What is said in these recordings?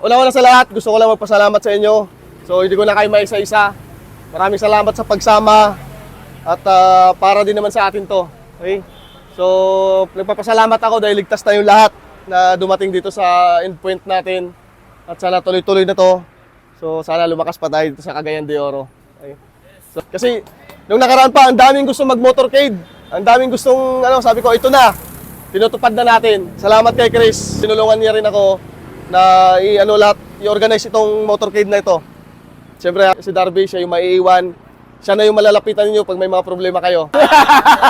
una-una sa lahat, gusto ko lang magpasalamat sa inyo. So, hindi ko na kayo maisa-isa. Maraming salamat sa pagsama at ah, para din naman sa atin to. Okay? So, nagpapasalamat ako dahil ligtas tayong lahat na dumating dito sa endpoint natin. At sana tuloy-tuloy na to. So, sana lumakas pa tayo dito sa Cagayan de Oro. Okay? So, kasi, nung nakaraan pa, ang daming gusto mag-motorcade. Ang daming gustong, ano, sabi ko, ito na. Tinutupad na natin. Salamat kay Chris. Sinulungan niya rin ako na i-ano lahat, i-organize itong motorcade na ito. Siyempre, si Darby, siya yung maiiwan. Siya na yung malalapitan niyo pag may mga problema kayo.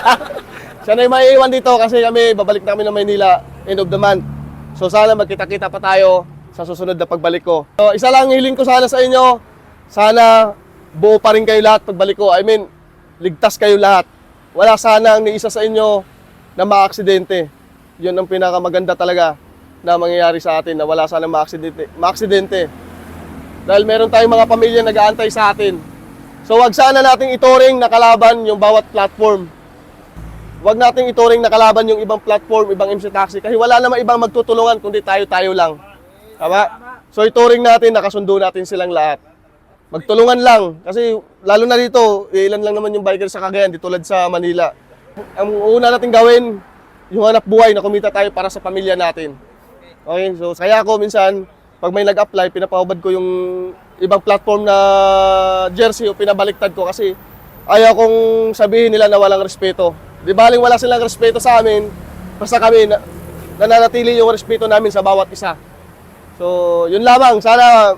siya na yung maiiwan dito kasi kami, babalik namin ng Maynila end of the month. So sana magkita-kita pa tayo sa susunod na pagbalik ko. So, isa lang hiling ko sana sa inyo, sana buo pa rin kayo lahat pagbalik ko. I mean, ligtas kayo lahat. Wala sana ang ni isa sa inyo na maaksidente. Yun ang pinakamaganda talaga na mangyayari sa atin na wala sana maaksidente. maaksidente. Dahil meron tayong mga pamilya nag-aantay sa atin. So wag sana nating ituring na kalaban yung bawat platform. Wag nating ituring na kalaban yung ibang platform, ibang MC Taxi kasi wala naman ibang magtutulungan kundi tayo-tayo lang. Tama? So ituring natin, nakasundo natin silang lahat. Magtulungan lang kasi lalo na dito, ilan lang naman yung biker sa Cagayan, di tulad sa Manila. Ang una nating gawin, yung hanap buhay na kumita tayo para sa pamilya natin. Okay, so kaya ako minsan, pag may nag-apply, pinapahubad ko yung ibang platform na jersey o pinabaliktad ko kasi ayaw kong sabihin nila na walang respeto. Di baling wala silang respeto sa amin, basta kami na, nananatili yung respeto namin sa bawat isa. So, yun lamang. Sana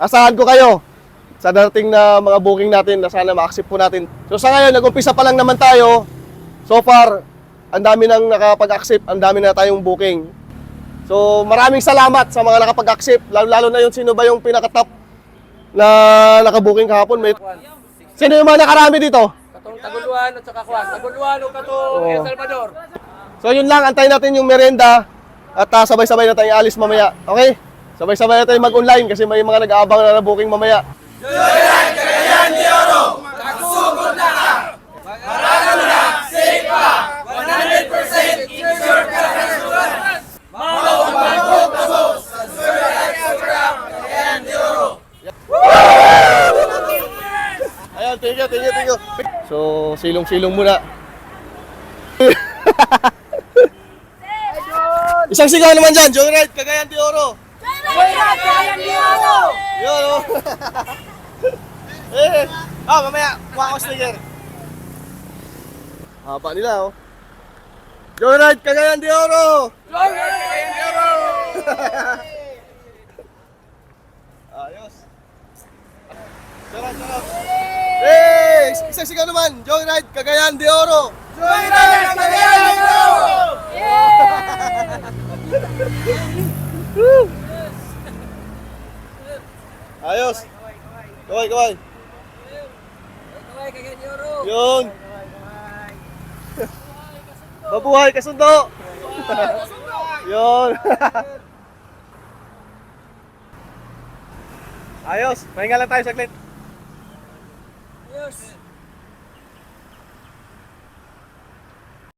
asahan ko kayo sa darating na mga booking natin na sana ma-accept po natin. So sa ngayon, nag-umpisa pa lang naman tayo. So far, ang dami nang nakapag-accept, ang dami na tayong booking. So maraming salamat sa mga nakapag-accept, lalo-lalo na yung sino ba yung pinaka-top na nakabooking kahapon. May... Sino yung mga nakarami dito? Katong Taguluan at saka Kwan. Taguluan o katong El Salvador. So yun lang, antayin natin yung merenda at ah, sabay-sabay na tayong alis mamaya. Okay? Sabay-sabay na tayong mag-online kasi may mga nag-aabang na na booking mamaya. Ayan, thank you, thank. So, silong-silong muna. Isang sigaw naman dyan, Joyride, Cagayan de Oro. Yun, oh. eh, ah, mamaya, kuha ko sticker. Haba nila, oh. Joyride, Cagayan de Oro. Ayos. Sigaw naman, Joyride, Cagayan de Oro. Joyride, Cagayan de Oro. Ayos. Kaway, kaway. Kaway kagyan euro. Yun. Mabuhay, kasundo. Yun. Ayos. Pahinga lang tayo saglit. Ayos.